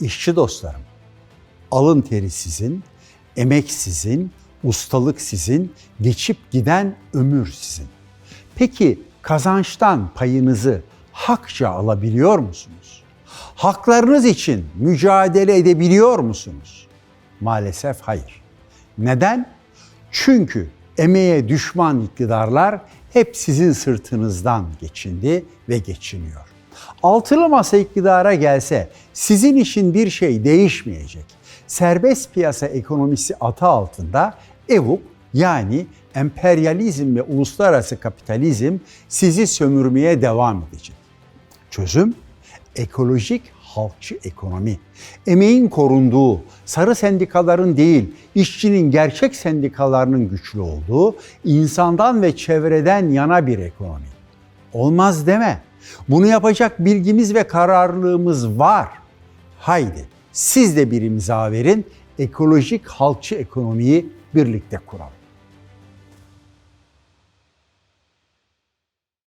İşçi dostlarım, alın teri sizin, emek sizin, ustalık sizin, geçip giden ömür sizin. Peki kazançtan payınızı hakça alabiliyor musunuz? Haklarınız için mücadele edebiliyor musunuz? Maalesef hayır. Neden? Çünkü emeğe düşman iktidarlar hep sizin sırtınızdan geçindi ve geçiniyor. Altılı masa iktidara gelse sizin için bir şey değişmeyecek. Serbest piyasa ekonomisi atı altında EVUK yani emperyalizm ve uluslararası kapitalizm sizi sömürmeye devam edecek. Çözüm ekolojik halkçı ekonomi. Emeğin korunduğu, sarı sendikaların değil, işçinin gerçek sendikalarının güçlü olduğu, insandan ve çevreden yana bir ekonomi. Olmaz deme. Bunu yapacak bilgimiz ve kararlılığımız var. Haydi siz de bir imza verin, ekolojik halkçı ekonomiyi birlikte kuralım.